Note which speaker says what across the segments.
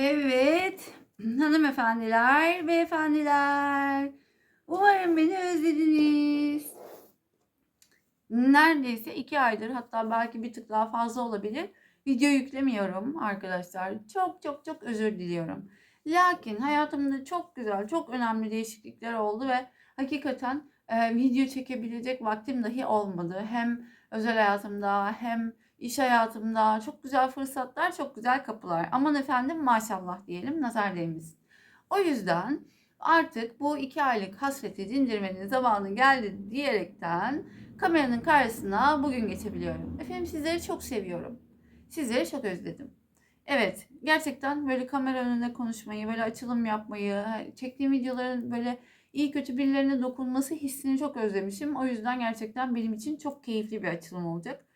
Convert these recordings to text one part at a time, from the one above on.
Speaker 1: Evet, hanımefendiler, beyefendiler. Umarım beni özlediniz. Neredeyse iki aydır hatta belki bir tık daha fazla olabilir. Video yüklemiyorum arkadaşlar. Çok çok çok özür diliyorum. Lakin hayatımda çok güzel, çok önemli değişiklikler oldu ve hakikaten e, video çekebilecek vaktim dahi olmadı. Hem özel hayatımda hem iş hayatımda çok güzel fırsatlar, çok güzel kapılar. Aman efendim maşallah diyelim, nazar değmesin. O yüzden artık bu iki aylık hasreti dindirmenin zamanı geldi diyerekten kameranın karşısına bugün geçebiliyorum. Efendim sizleri çok seviyorum. Sizleri çok özledim. Evet, gerçekten böyle kamera önünde konuşmayı, böyle açılım yapmayı, çektiğim videoların böyle iyi kötü birilerine dokunması hissini çok özlemişim. O yüzden gerçekten benim için çok keyifli bir açılım olacak.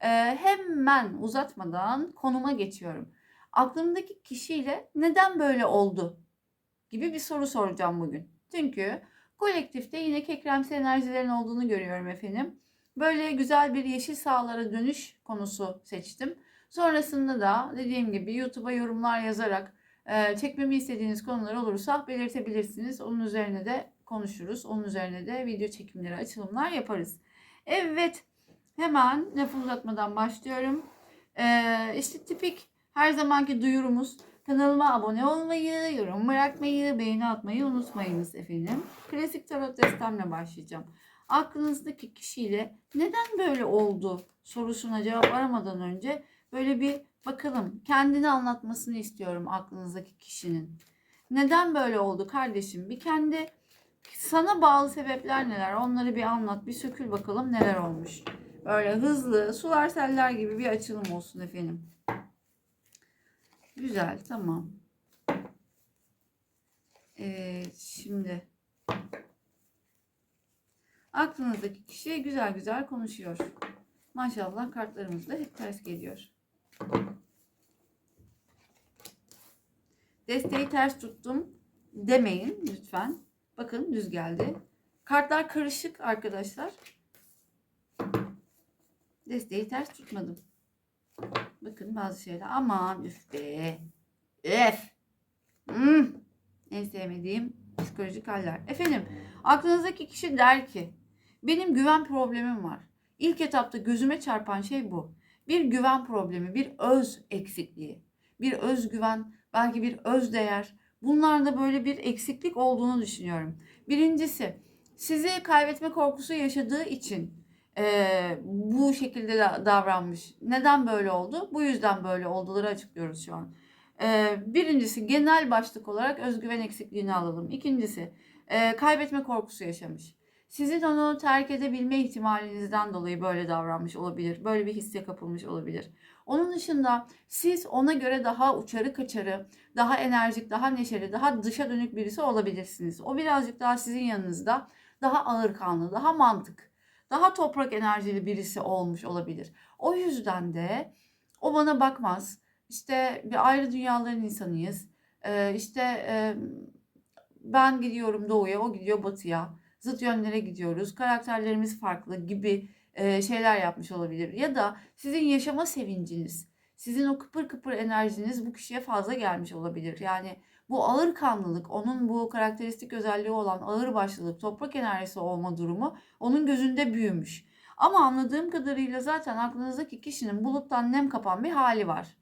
Speaker 1: Ee, hemen uzatmadan konuma geçiyorum. Aklımdaki kişiyle neden böyle oldu gibi bir soru soracağım bugün. Çünkü kolektifte yine kekremsi enerjilerin olduğunu görüyorum efendim. Böyle güzel bir yeşil sahalara dönüş konusu seçtim. Sonrasında da dediğim gibi YouTube'a yorumlar yazarak e, çekmemi istediğiniz konular olursa belirtebilirsiniz. Onun üzerine de konuşuruz. Onun üzerine de video çekimleri, açılımlar yaparız. Evet, hemen lafı uzatmadan başlıyorum. Ee, işte tipik her zamanki duyurumuz kanalıma abone olmayı, yorum bırakmayı, beğeni atmayı unutmayınız efendim. Klasik tarot destemle başlayacağım. Aklınızdaki kişiyle neden böyle oldu sorusuna cevap aramadan önce böyle bir bakalım. Kendini anlatmasını istiyorum aklınızdaki kişinin. Neden böyle oldu kardeşim? Bir kendi sana bağlı sebepler neler? Onları bir anlat, bir sökül bakalım neler olmuş. Böyle hızlı, sular seller gibi bir açılım olsun efendim. Güzel, tamam. Evet, şimdi aklınızdaki kişi güzel güzel konuşuyor. Maşallah kartlarımız da hep ters geliyor. Desteği ters tuttum demeyin lütfen. Bakın düz geldi. Kartlar karışık arkadaşlar. Desteği ters tutmadım. Bakın bazı şeyler. Aman üf be. Öf. Hmm. En sevmediğim psikolojik haller. Efendim aklınızdaki kişi der ki benim güven problemim var. İlk etapta gözüme çarpan şey bu. Bir güven problemi, bir öz eksikliği, bir özgüven, belki bir öz değer. Bunlarda böyle bir eksiklik olduğunu düşünüyorum. Birincisi sizi kaybetme korkusu yaşadığı için e, bu şekilde da, davranmış. Neden böyle oldu? Bu yüzden böyle olduları açıklıyoruz şu an. E, birincisi genel başlık olarak özgüven eksikliğini alalım. İkincisi e, kaybetme korkusu yaşamış. Sizin onu terk edebilme ihtimalinizden dolayı böyle davranmış olabilir. Böyle bir hisse kapılmış olabilir. Onun dışında siz ona göre daha uçarı kaçarı, daha enerjik, daha neşeli, daha dışa dönük birisi olabilirsiniz. O birazcık daha sizin yanınızda daha ağır kanlı, daha mantık, daha toprak enerjili birisi olmuş olabilir. O yüzden de o bana bakmaz. İşte bir ayrı dünyaların insanıyız. Ee, işte e, ben gidiyorum doğuya, o gidiyor batıya. Zıt yönlere gidiyoruz. Karakterlerimiz farklı gibi e, şeyler yapmış olabilir. Ya da sizin yaşama sevinciniz, sizin o kıpır kıpır enerjiniz bu kişiye fazla gelmiş olabilir. Yani bu ağır kanlılık, onun bu karakteristik özelliği olan ağır başlılık, toprak enerjisi olma durumu onun gözünde büyümüş. Ama anladığım kadarıyla zaten aklınızdaki kişinin buluttan nem kapan bir hali var.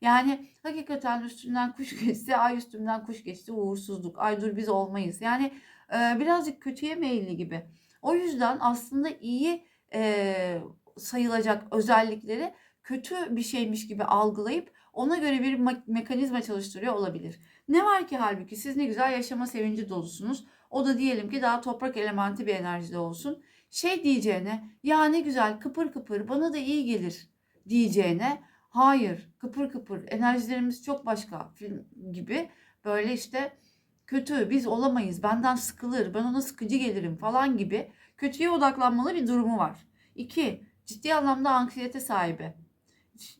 Speaker 1: Yani hakikaten üstünden kuş geçti, ay üstümden kuş geçti, uğursuzluk, ay dur biz olmayız. Yani e, birazcık kötüye meyilli gibi. O yüzden aslında iyi e, sayılacak özellikleri kötü bir şeymiş gibi algılayıp ona göre bir me- mekanizma çalıştırıyor olabilir. Ne var ki halbuki siz ne güzel yaşama sevinci dolusunuz. O da diyelim ki daha toprak elementi bir enerjide olsun. Şey diyeceğine ya ne güzel kıpır kıpır bana da iyi gelir diyeceğine hayır kıpır kıpır enerjilerimiz çok başka film gibi böyle işte kötü biz olamayız benden sıkılır ben ona sıkıcı gelirim falan gibi kötüye odaklanmalı bir durumu var. İki ciddi anlamda anksiyete sahibi.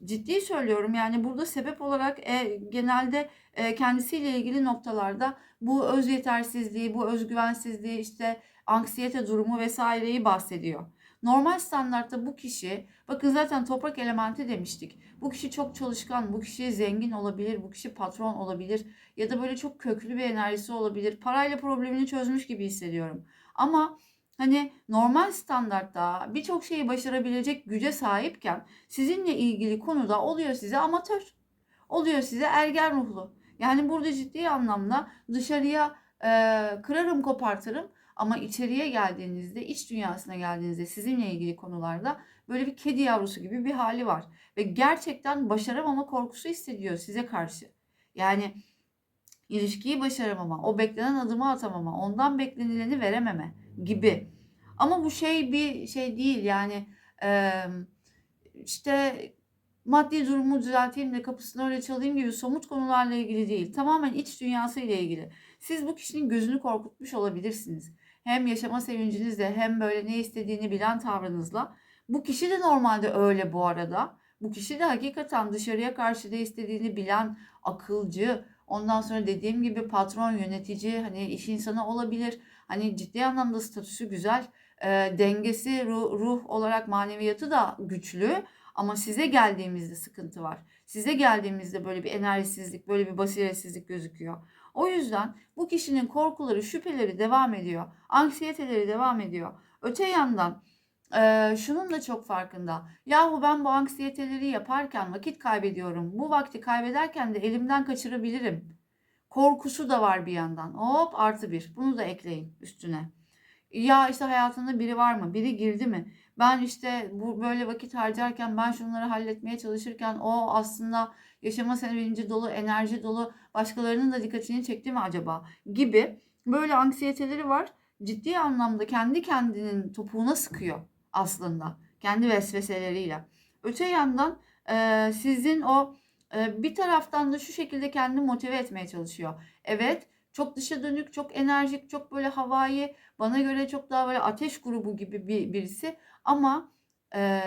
Speaker 1: Ciddi söylüyorum yani burada sebep olarak e, genelde e, kendisiyle ilgili noktalarda bu öz yetersizliği, bu özgüvensizliği işte anksiyete durumu vesaireyi bahsediyor. Normal standartta bu kişi, bakın zaten toprak elementi demiştik. Bu kişi çok çalışkan, bu kişi zengin olabilir, bu kişi patron olabilir ya da böyle çok köklü bir enerjisi olabilir. Parayla problemini çözmüş gibi hissediyorum. Ama hani normal standartta birçok şeyi başarabilecek güce sahipken sizinle ilgili konuda oluyor size amatör. Oluyor size ergen ruhlu. Yani burada ciddi anlamda dışarıya e, kırarım kopartırım ama içeriye geldiğinizde, iç dünyasına geldiğinizde sizinle ilgili konularda böyle bir kedi yavrusu gibi bir hali var. Ve gerçekten başaramama korkusu hissediyor size karşı. Yani ilişkiyi başaramama, o beklenen adımı atamama, ondan beklenileni verememe gibi. Ama bu şey bir şey değil yani e, işte maddi durumu düzelteyim de kapısını öyle çalayım gibi somut konularla ilgili değil. Tamamen iç dünyası ile ilgili. Siz bu kişinin gözünü korkutmuş olabilirsiniz. Hem yaşama sevincinizle hem böyle ne istediğini bilen tavrınızla. Bu kişi de normalde öyle bu arada. Bu kişi de hakikaten dışarıya karşı ne istediğini bilen, akılcı, ondan sonra dediğim gibi patron, yönetici, hani iş insanı olabilir. Hani ciddi anlamda statüsü güzel, e, dengesi, ruh, ruh olarak maneviyatı da güçlü. Ama size geldiğimizde sıkıntı var. Size geldiğimizde böyle bir enerjisizlik, böyle bir basiretsizlik gözüküyor. O yüzden bu kişinin korkuları, şüpheleri devam ediyor. Anksiyeteleri devam ediyor. Öte yandan e, şunun da çok farkında. Yahu ben bu anksiyeteleri yaparken vakit kaybediyorum. Bu vakti kaybederken de elimden kaçırabilirim. Korkusu da var bir yandan. Hop artı bir. Bunu da ekleyin üstüne. Ya işte hayatında biri var mı? Biri girdi mi? Ben işte bu böyle vakit harcarken ben şunları halletmeye çalışırken o aslında yaşama sevinci dolu, enerji dolu başkalarının da dikkatini çekti mi acaba gibi böyle anksiyeteleri var. Ciddi anlamda kendi kendinin topuğuna sıkıyor aslında. Kendi vesveseleriyle. Öte yandan e, sizin o bir taraftan da şu şekilde kendini motive etmeye çalışıyor. Evet çok dışa dönük, çok enerjik, çok böyle havai, bana göre çok daha böyle ateş grubu gibi bir birisi. Ama e,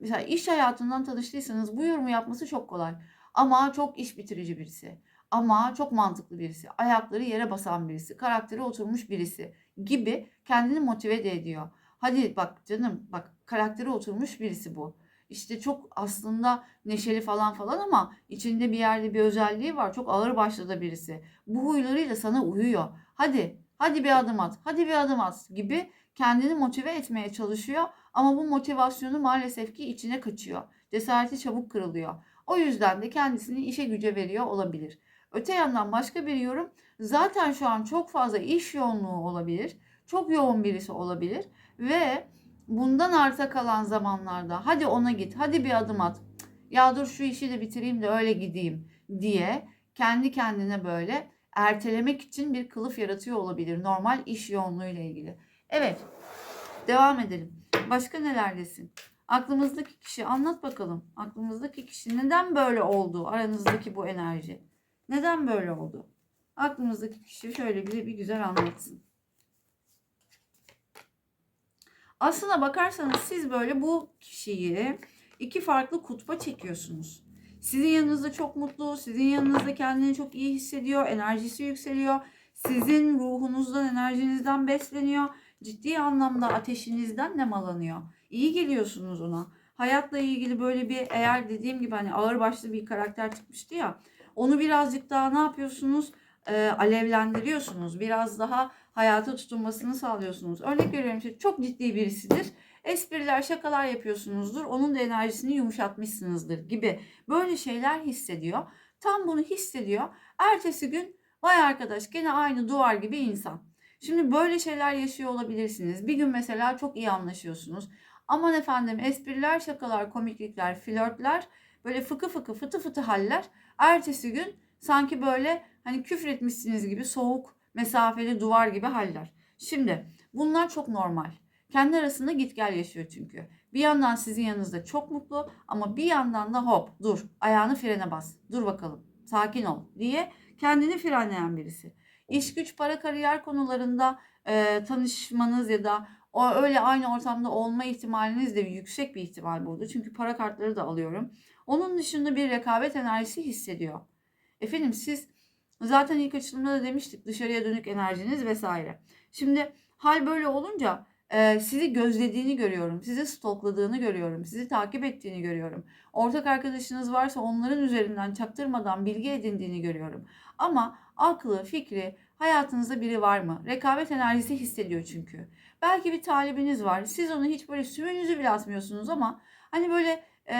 Speaker 1: mesela iş hayatından tanıştıysanız bu yorumu yapması çok kolay. Ama çok iş bitirici birisi. Ama çok mantıklı birisi. Ayakları yere basan birisi. Karakteri oturmuş birisi gibi kendini motive de ediyor. Hadi bak canım bak karakteri oturmuş birisi bu. İşte çok aslında neşeli falan falan ama içinde bir yerde bir özelliği var. Çok ağır başlı da birisi. Bu huylarıyla sana uyuyor. Hadi, hadi bir adım at, hadi bir adım at gibi kendini motive etmeye çalışıyor. Ama bu motivasyonu maalesef ki içine kaçıyor. Cesareti çabuk kırılıyor. O yüzden de kendisini işe güce veriyor olabilir. Öte yandan başka bir yorum zaten şu an çok fazla iş yoğunluğu olabilir. Çok yoğun birisi olabilir ve bundan arta kalan zamanlarda hadi ona git, hadi bir adım at. Ya dur şu işi de bitireyim de öyle gideyim diye kendi kendine böyle ertelemek için bir kılıf yaratıyor olabilir normal iş yoğunluğu ile ilgili. Evet. Devam edelim. Başka nelerdesin? Aklımızdaki kişi anlat bakalım. Aklımızdaki kişi neden böyle oldu? Aranızdaki bu enerji. Neden böyle oldu? Aklımızdaki kişi şöyle bir, bir güzel anlatsın. Aslına bakarsanız siz böyle bu kişiyi iki farklı kutba çekiyorsunuz. Sizin yanınızda çok mutlu, sizin yanınızda kendini çok iyi hissediyor, enerjisi yükseliyor. Sizin ruhunuzdan, enerjinizden besleniyor. Ciddi anlamda ateşinizden nemalanıyor. İyi geliyorsunuz ona. Hayatla ilgili böyle bir eğer dediğim gibi hani ağır başlı bir karakter çıkmıştı ya. Onu birazcık daha ne yapıyorsunuz? Ee, alevlendiriyorsunuz. Biraz daha hayata tutunmasını sağlıyorsunuz. Örnek veriyorum işte çok ciddi birisidir. Espriler, şakalar yapıyorsunuzdur. Onun da enerjisini yumuşatmışsınızdır gibi böyle şeyler hissediyor. Tam bunu hissediyor. Ertesi gün vay arkadaş gene aynı duvar gibi insan. Şimdi böyle şeyler yaşıyor olabilirsiniz. Bir gün mesela çok iyi anlaşıyorsunuz. Aman efendim espriler, şakalar, komiklikler, flörtler, böyle fıkı fıkı fıtı fıtı haller. Ertesi gün sanki böyle hani küfretmişsiniz gibi soğuk, mesafeli duvar gibi haller. Şimdi bunlar çok normal. Kendi arasında git gel yaşıyor çünkü. Bir yandan sizin yanınızda çok mutlu ama bir yandan da hop dur ayağını frene bas. Dur bakalım sakin ol diye kendini frenleyen birisi. İş güç para kariyer konularında e, tanışmanız ya da o öyle aynı ortamda olma ihtimaliniz de yüksek bir ihtimal burada. Çünkü para kartları da alıyorum. Onun dışında bir rekabet enerjisi hissediyor. Efendim siz zaten ilk açılımda da demiştik dışarıya dönük enerjiniz vesaire. Şimdi hal böyle olunca e, sizi gözlediğini görüyorum. Sizi stokladığını görüyorum. Sizi takip ettiğini görüyorum. Ortak arkadaşınız varsa onların üzerinden çaktırmadan bilgi edindiğini görüyorum. Ama aklı, fikri, hayatınızda biri var mı? Rekabet enerjisi hissediyor çünkü. Belki bir talibiniz var. Siz onu hiç böyle sümüğünüzü bile atmıyorsunuz ama hani böyle e,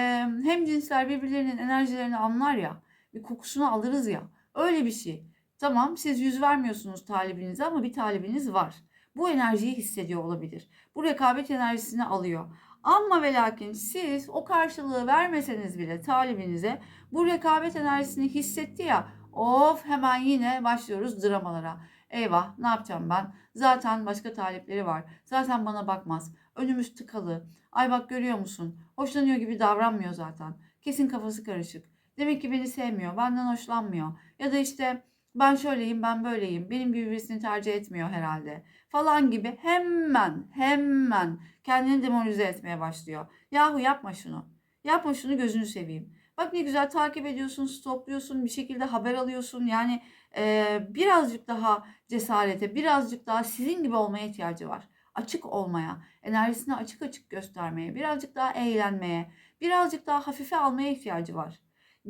Speaker 1: hem cinsler birbirlerinin enerjilerini anlar ya. Bir kokusunu alırız ya. Öyle bir şey. Tamam siz yüz vermiyorsunuz talibinize ama bir talibiniz var. Bu enerjiyi hissediyor olabilir. Bu rekabet enerjisini alıyor. Ama ve lakin siz o karşılığı vermeseniz bile talibinize bu rekabet enerjisini hissetti ya of hemen yine başlıyoruz dramalara. Eyvah ne yapacağım ben? Zaten başka talipleri var. Zaten bana bakmaz. Önümüz tıkalı. Ay bak görüyor musun? Hoşlanıyor gibi davranmıyor zaten. Kesin kafası karışık. Demek ki beni sevmiyor. Benden hoşlanmıyor. Ya da işte ben şöyleyim ben böyleyim. Benim gibi birisini tercih etmiyor herhalde. Falan gibi hemen hemen kendini demoralize etmeye başlıyor. Yahu yapma şunu. Yapma şunu gözünü seveyim. Bak ne güzel takip ediyorsun, stokluyorsun, bir şekilde haber alıyorsun. Yani e, birazcık daha cesarete, birazcık daha sizin gibi olmaya ihtiyacı var. Açık olmaya, enerjisini açık açık göstermeye, birazcık daha eğlenmeye, birazcık daha hafife almaya ihtiyacı var.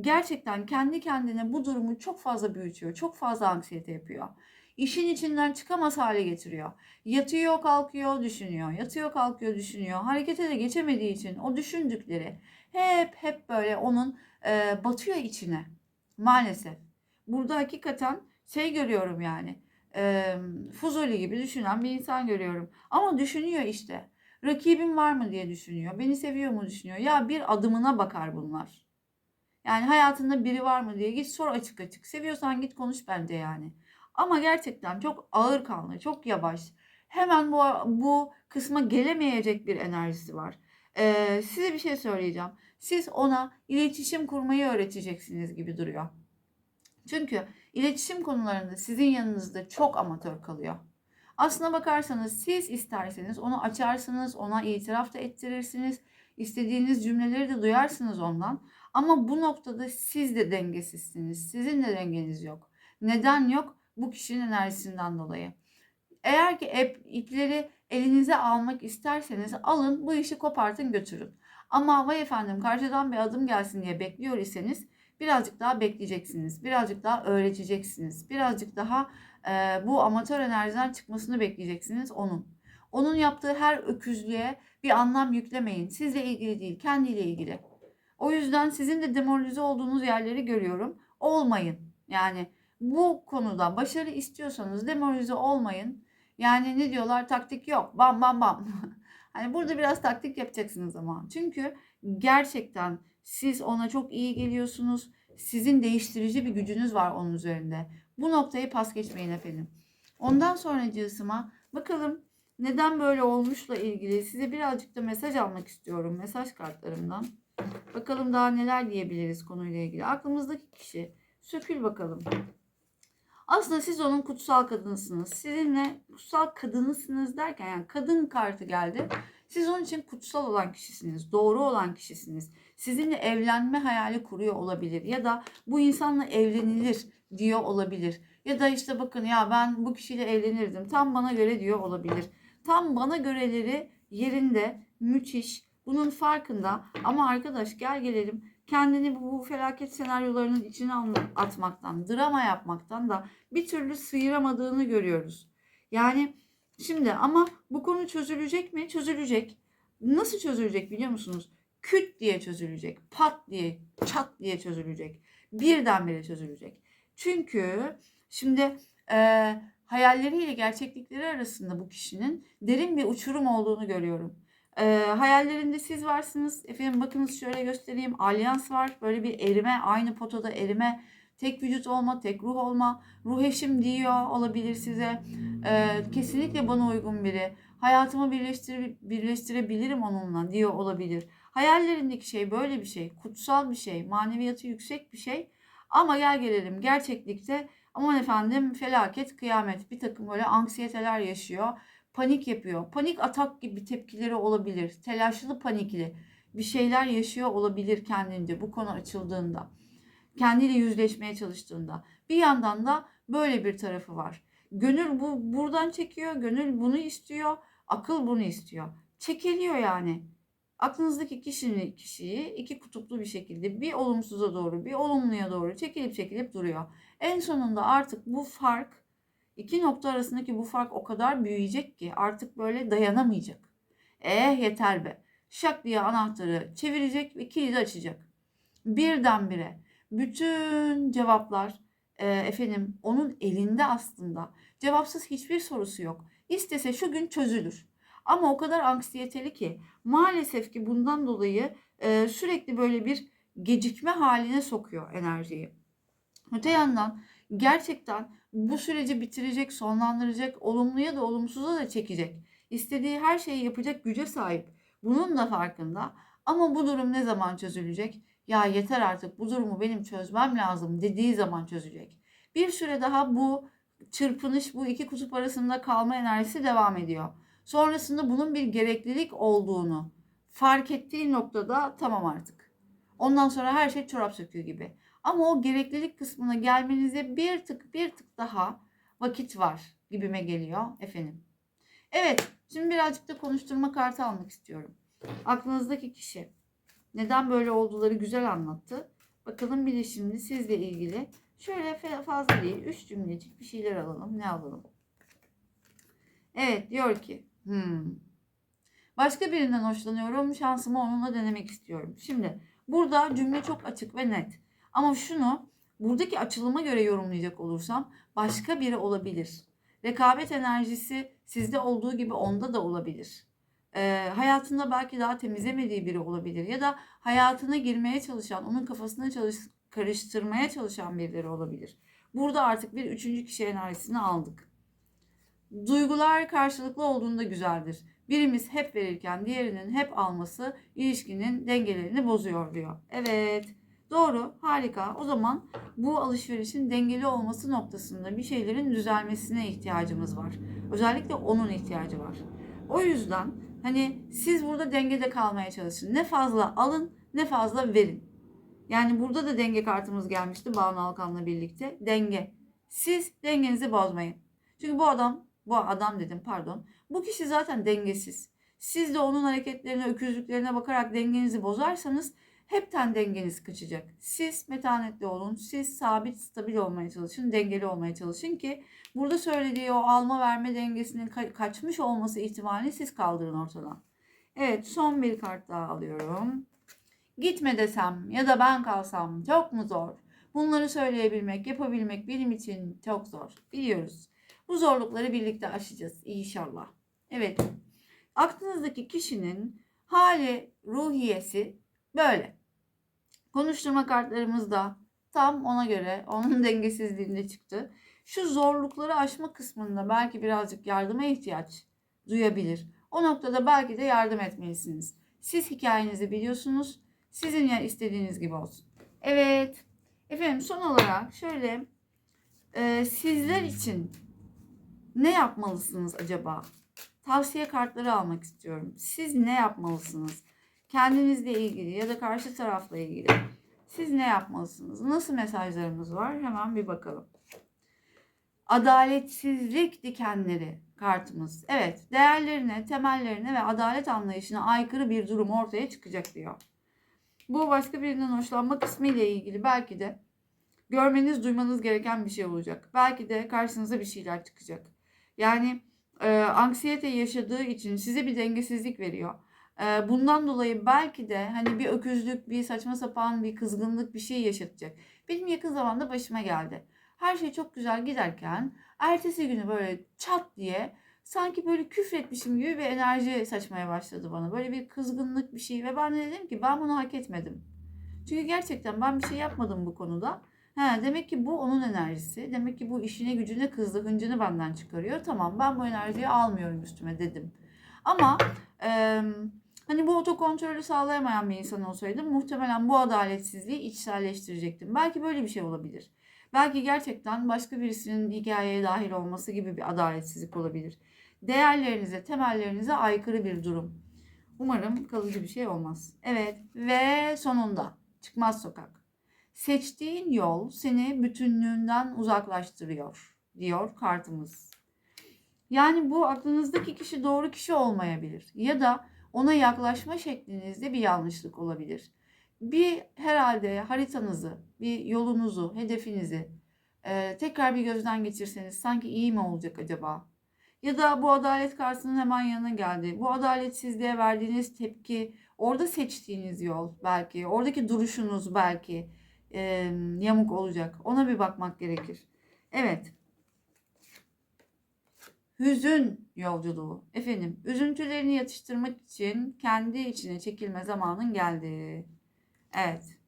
Speaker 1: Gerçekten kendi kendine bu durumu çok fazla büyütüyor, çok fazla anksiyete yapıyor. İşin içinden çıkamaz hale getiriyor. Yatıyor, kalkıyor, düşünüyor. Yatıyor, kalkıyor, düşünüyor. Harekete de geçemediği için o düşündükleri hep hep böyle onun e, batıyor içine. Maalesef. Burada hakikaten şey görüyorum yani. E, Fuzuli gibi düşünen bir insan görüyorum. Ama düşünüyor işte. Rakibim var mı diye düşünüyor. Beni seviyor mu düşünüyor. Ya bir adımına bakar bunlar. Yani hayatında biri var mı diye git sor açık açık. Seviyorsan git konuş bence yani. Ama gerçekten çok ağır kanlı, çok yavaş. Hemen bu, bu kısma gelemeyecek bir enerjisi var. Ee, size bir şey söyleyeceğim. Siz ona iletişim kurmayı öğreteceksiniz gibi duruyor. Çünkü iletişim konularında sizin yanınızda çok amatör kalıyor. Aslına bakarsanız siz isterseniz onu açarsınız, ona itiraf da ettirirsiniz. İstediğiniz cümleleri de duyarsınız ondan. Ama bu noktada siz de dengesizsiniz. Sizin de dengeniz yok. Neden yok? Bu kişinin enerjisinden dolayı. Eğer ki ipleri elinize almak isterseniz alın bu işi kopartın götürün. Ama vay efendim karşıdan bir adım gelsin diye bekliyor iseniz birazcık daha bekleyeceksiniz. Birazcık daha öğreteceksiniz. Birazcık daha e, bu amatör enerjiden çıkmasını bekleyeceksiniz onun. Onun yaptığı her öküzlüğe bir anlam yüklemeyin. Sizle ilgili değil, kendiyle ilgili. O yüzden sizin de demoralize olduğunuz yerleri görüyorum. Olmayın. Yani bu konuda başarı istiyorsanız demoralize olmayın. Yani ne diyorlar taktik yok. Bam bam bam. hani burada biraz taktik yapacaksınız ama. Çünkü gerçekten siz ona çok iyi geliyorsunuz. Sizin değiştirici bir gücünüz var onun üzerinde. Bu noktayı pas geçmeyin efendim. Ondan sonracığısıma bakalım neden böyle olmuşla ilgili size birazcık da mesaj almak istiyorum mesaj kartlarımdan. Bakalım daha neler diyebiliriz konuyla ilgili. Aklımızdaki kişi sökül bakalım. Aslında siz onun kutsal kadınısınız. Sizinle kutsal kadınısınız derken yani kadın kartı geldi. Siz onun için kutsal olan kişisiniz. Doğru olan kişisiniz. Sizinle evlenme hayali kuruyor olabilir. Ya da bu insanla evlenilir diyor olabilir. Ya da işte bakın ya ben bu kişiyle evlenirdim. Tam bana göre diyor olabilir. Tam bana göreleri yerinde müthiş. Bunun farkında ama arkadaş gel gelelim kendini bu, felaket senaryolarının içine atmaktan, drama yapmaktan da bir türlü sıyıramadığını görüyoruz. Yani şimdi ama bu konu çözülecek mi? Çözülecek. Nasıl çözülecek biliyor musunuz? Küt diye çözülecek. Pat diye, çat diye çözülecek. Birdenbire çözülecek. Çünkü şimdi e, hayalleriyle gerçeklikleri arasında bu kişinin derin bir uçurum olduğunu görüyorum. E, hayallerinde siz varsınız. Efendim bakınız şöyle göstereyim. Alyans var. Böyle bir erime. Aynı potada erime. Tek vücut olma, tek ruh olma. Ruh eşim diyor olabilir size. E, kesinlikle bana uygun biri. Hayatımı birleştire, birleştirebilirim onunla diyor olabilir. Hayallerindeki şey böyle bir şey. Kutsal bir şey. Maneviyatı yüksek bir şey. Ama gel gelelim gerçeklikte aman efendim felaket, kıyamet bir takım böyle anksiyeteler yaşıyor panik yapıyor. Panik atak gibi tepkileri olabilir. Telaşlı panikli bir şeyler yaşıyor olabilir kendince bu konu açıldığında. Kendiyle yüzleşmeye çalıştığında. Bir yandan da böyle bir tarafı var. Gönül bu buradan çekiyor. Gönül bunu istiyor. Akıl bunu istiyor. Çekiliyor yani. Aklınızdaki kişinin kişiyi iki kutuplu bir şekilde bir olumsuza doğru bir olumluya doğru çekilip çekilip duruyor. En sonunda artık bu fark iki nokta arasındaki bu fark o kadar büyüyecek ki artık böyle dayanamayacak. Eh yeter be. Şak diye anahtarı çevirecek ve kilidi açacak. Birdenbire bütün cevaplar e, efendim onun elinde aslında. Cevapsız hiçbir sorusu yok. İstese şu gün çözülür. Ama o kadar anksiyeteli ki maalesef ki bundan dolayı e, sürekli böyle bir gecikme haline sokuyor enerjiyi. Öte yandan gerçekten bu süreci bitirecek, sonlandıracak, olumluya da olumsuza da çekecek. İstediği her şeyi yapacak güce sahip. Bunun da farkında. Ama bu durum ne zaman çözülecek? Ya yeter artık bu durumu benim çözmem lazım dediği zaman çözecek. Bir süre daha bu çırpınış, bu iki kutup arasında kalma enerjisi devam ediyor. Sonrasında bunun bir gereklilik olduğunu fark ettiği noktada tamam artık. Ondan sonra her şey çorap söküğü gibi. Ama o gereklilik kısmına gelmenize bir tık bir tık daha vakit var gibime geliyor efendim. Evet, şimdi birazcık da konuşturma kartı almak istiyorum. Aklınızdaki kişi neden böyle olduları güzel anlattı. Bakalım bir de şimdi sizle ilgili şöyle fazla değil 3 cümlecik bir şeyler alalım. Ne alalım? Evet diyor ki hmm, başka birinden hoşlanıyorum şansımı onunla denemek istiyorum. Şimdi burada cümle çok açık ve net. Ama şunu buradaki açılıma göre yorumlayacak olursam başka biri olabilir. Rekabet enerjisi sizde olduğu gibi onda da olabilir. Ee, hayatında belki daha temizlemediği biri olabilir ya da hayatına girmeye çalışan, onun kafasına çalış, karıştırmaya çalışan birileri olabilir. Burada artık bir üçüncü kişi enerjisini aldık. Duygular karşılıklı olduğunda güzeldir. Birimiz hep verirken diğerinin hep alması ilişkinin dengelerini bozuyor diyor. Evet. Doğru, harika. O zaman bu alışverişin dengeli olması noktasında bir şeylerin düzelmesine ihtiyacımız var. Özellikle onun ihtiyacı var. O yüzden hani siz burada dengede kalmaya çalışın. Ne fazla alın, ne fazla verin. Yani burada da denge kartımız gelmişti Banu Alkan'la birlikte. Denge. Siz dengenizi bozmayın. Çünkü bu adam, bu adam dedim pardon. Bu kişi zaten dengesiz. Siz de onun hareketlerine, öküzlüklerine bakarak dengenizi bozarsanız hepten dengeniz kaçacak. Siz metanetli olun. Siz sabit, stabil olmaya çalışın. Dengeli olmaya çalışın ki burada söylediği o alma verme dengesinin ka- kaçmış olması ihtimalini siz kaldırın ortadan. Evet son bir kart daha alıyorum. Gitme desem ya da ben kalsam çok mu zor? Bunları söyleyebilmek, yapabilmek benim için çok zor. Biliyoruz. Bu zorlukları birlikte aşacağız inşallah. Evet. Aklınızdaki kişinin hali, ruhiyesi böyle. Konuşturma kartlarımız da tam ona göre onun dengesizliğinde çıktı. Şu zorlukları aşma kısmında belki birazcık yardıma ihtiyaç duyabilir. O noktada belki de yardım etmelisiniz. Siz hikayenizi biliyorsunuz. Sizin ya istediğiniz gibi olsun. Evet. Efendim son olarak şöyle e, sizler için ne yapmalısınız acaba? Tavsiye kartları almak istiyorum. Siz ne yapmalısınız? Kendinizle ilgili ya da karşı tarafla ilgili. Siz ne yapmalısınız? Nasıl mesajlarımız var? Hemen bir bakalım. Adaletsizlik dikenleri kartımız. Evet, değerlerine, temellerine ve adalet anlayışına aykırı bir durum ortaya çıkacak diyor. Bu başka birinden hoşlanma kısmı ile ilgili belki de görmeniz, duymanız gereken bir şey olacak. Belki de karşınıza bir şeyler çıkacak. Yani e, anksiyete yaşadığı için size bir dengesizlik veriyor. Bundan dolayı belki de hani bir öküzlük, bir saçma sapan bir kızgınlık bir şey yaşatacak. Benim yakın zamanda başıma geldi. Her şey çok güzel giderken ertesi günü böyle çat diye sanki böyle küfretmişim gibi bir enerji saçmaya başladı bana. Böyle bir kızgınlık bir şey ve ben de dedim ki ben bunu hak etmedim. Çünkü gerçekten ben bir şey yapmadım bu konuda. He, demek ki bu onun enerjisi. Demek ki bu işine gücüne kızdı, hıncını benden çıkarıyor. Tamam ben bu enerjiyi almıyorum üstüme dedim. Ama hani bu otokontrolü sağlayamayan bir insan olsaydım muhtemelen bu adaletsizliği içselleştirecektim. Belki böyle bir şey olabilir. Belki gerçekten başka birisinin hikayeye dahil olması gibi bir adaletsizlik olabilir. Değerlerinize, temellerinize aykırı bir durum. Umarım kalıcı bir şey olmaz. Evet ve sonunda çıkmaz sokak. Seçtiğin yol seni bütünlüğünden uzaklaştırıyor diyor kartımız. Yani bu aklınızdaki kişi doğru kişi olmayabilir. Ya da ona yaklaşma şeklinizde bir yanlışlık olabilir. Bir herhalde haritanızı, bir yolunuzu, hedefinizi e, tekrar bir gözden geçirseniz sanki iyi mi olacak acaba? Ya da bu adalet kartının hemen yanına geldi. Bu adaletsizliğe verdiğiniz tepki, orada seçtiğiniz yol belki, oradaki duruşunuz belki e, yamuk olacak. Ona bir bakmak gerekir. Evet. Hüzün yolculuğu. Efendim, üzüntülerini yatıştırmak için kendi içine çekilme zamanın geldi. Evet.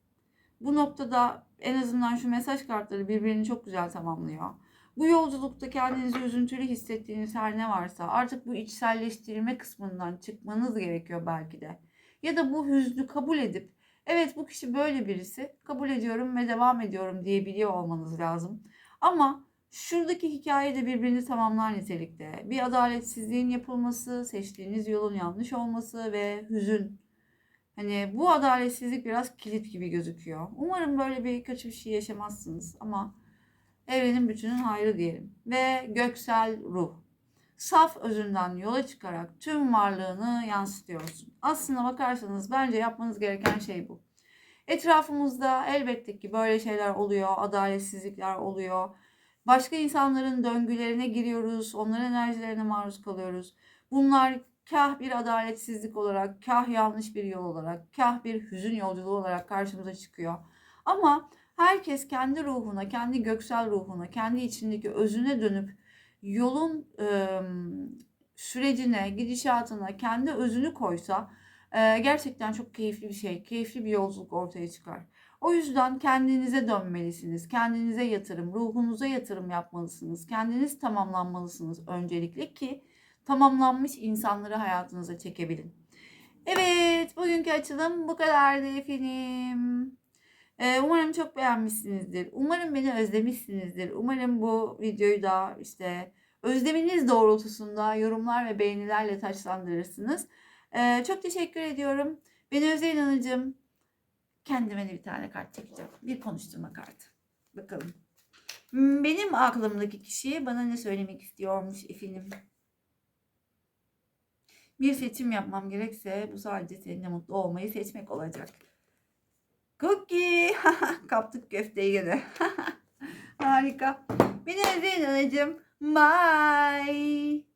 Speaker 1: Bu noktada en azından şu mesaj kartları birbirini çok güzel tamamlıyor. Bu yolculukta kendinizi üzüntülü hissettiğiniz her ne varsa artık bu içselleştirme kısmından çıkmanız gerekiyor belki de. Ya da bu hüznü kabul edip evet bu kişi böyle birisi kabul ediyorum ve devam ediyorum diyebiliyor olmanız lazım. Ama şuradaki hikaye de birbirini tamamlar nitelikte. Bir adaletsizliğin yapılması, seçtiğiniz yolun yanlış olması ve hüzün. Hani bu adaletsizlik biraz kilit gibi gözüküyor. Umarım böyle bir kötü bir şey yaşamazsınız ama evrenin bütünün hayrı diyelim. Ve göksel ruh. Saf özünden yola çıkarak tüm varlığını yansıtıyorsun. Aslına bakarsanız bence yapmanız gereken şey bu. Etrafımızda elbette ki böyle şeyler oluyor, adaletsizlikler oluyor. Başka insanların döngülerine giriyoruz, onların enerjilerine maruz kalıyoruz. Bunlar kah bir adaletsizlik olarak, kah yanlış bir yol olarak, kah bir hüzün yolculuğu olarak karşımıza çıkıyor. Ama herkes kendi ruhuna, kendi göksel ruhuna, kendi içindeki özüne dönüp yolun e, sürecine, gidişatına kendi özünü koysa e, gerçekten çok keyifli bir şey, keyifli bir yolculuk ortaya çıkar. O yüzden kendinize dönmelisiniz. Kendinize yatırım, ruhunuza yatırım yapmalısınız. Kendiniz tamamlanmalısınız öncelikle ki tamamlanmış insanları hayatınıza çekebilin. Evet, bugünkü açılım bu kadardı efendim. Ee, umarım çok beğenmişsinizdir. Umarım beni özlemişsinizdir. Umarım bu videoyu da işte özleminiz doğrultusunda yorumlar ve beğenilerle taçlandırırsınız. Ee, çok teşekkür ediyorum. Beni Özdeğin Hanımcığım. Kendime de bir tane kart çekeceğim. Bir konuşturma kartı. Bakalım. Hmm, Benim aklımdaki kişi bana ne söylemek istiyormuş efendim. Bir seçim yapmam gerekse bu sadece seninle mutlu olmayı seçmek olacak. Cookie. Kaptık köfteyi gene. Harika. Beni özleyin anacığım. Bye.